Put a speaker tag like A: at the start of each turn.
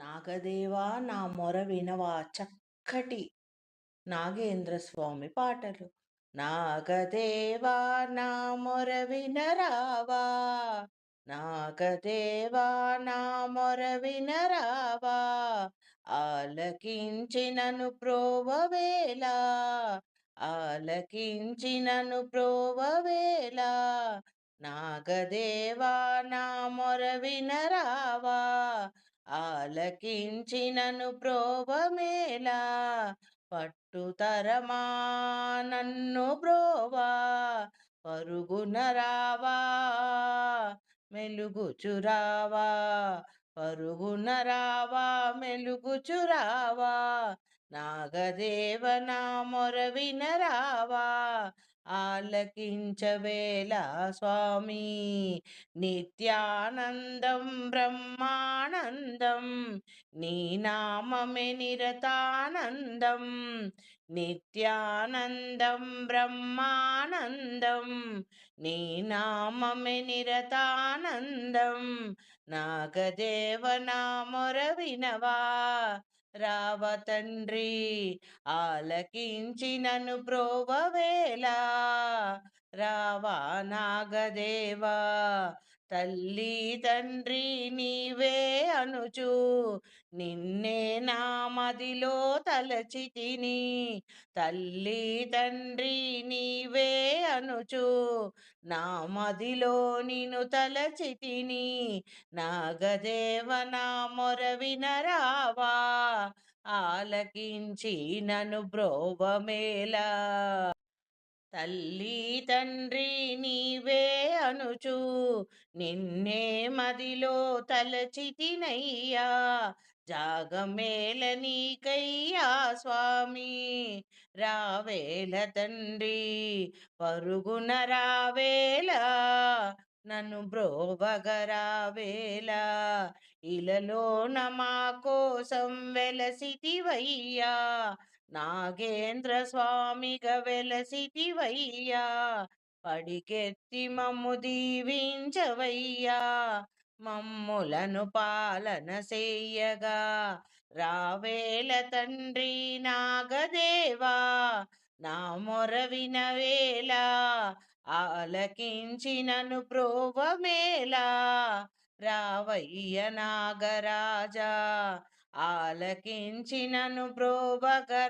A: నాగదేవా నా మొర వినవా చక్కటి నాగేంద్ర స్వామి పాటలు. నాగదేవా నా మొర వినరావా? నాగదేవా నా మొర వినరావా? ఆలకించినను ప్రోవవేలా ఆలకించినను ప్రోవవేలా నాగదేవా నా మొర వినరావా? ఆలకించినను ప్రోభమేలా పట్టుతరమా నన్ను బ్రోవా పరుగున రావా? మెలుగుచురావా పరుగున రావా? మెలుగుచురావా నాగదేవ నా మొర వినరావా ఆలకించవేళ స్వామి. నిత్యానందం బ్రహ్మానందం నీ నామమే నిరతానందం. నిత్యానందం బ్రహ్మానందం నీ నామమే నిరతానందం. నాగదేవ నామొర వినవా రావ తండ్రి ఆలకించి నన్ను ప్రోవవేలా రావా నాగదేవా తల్లి తండ్రి నీవే అనుచు. నిన్నే నా మదిలో తలచి తిని తల్లి తండ్రి నీవే అనుచు నా మదిలో నిను తలచితిని నాగదేవ నా మొర వినరావా ఆలకించి నను బ్రోవమేలా తల్లి తండ్రి నీవే అనుచు నిన్నే మదిలో తలచితినయ్యా జాగమేల నీకయ్యా స్వామి. రావేల తండ్రి పరుగున రావేల నన్ను బ్రోవగరావేల ఇలలో నమా కోసం వెలసిటివయ్యా నాగేంద్ర స్వామిగా వెలసిటివయ్యా పడికెత్తి మమ్ము దీవించవయ్యా మమ్ములను పాలన సేయగా. రావేల తండ్రి నాగదేవా నా మొర వినవేళ ఆలకించినను ప్రోవమేలా రావయ్య నాగరాజా ఆలకించినను బ్రోవగరావేలా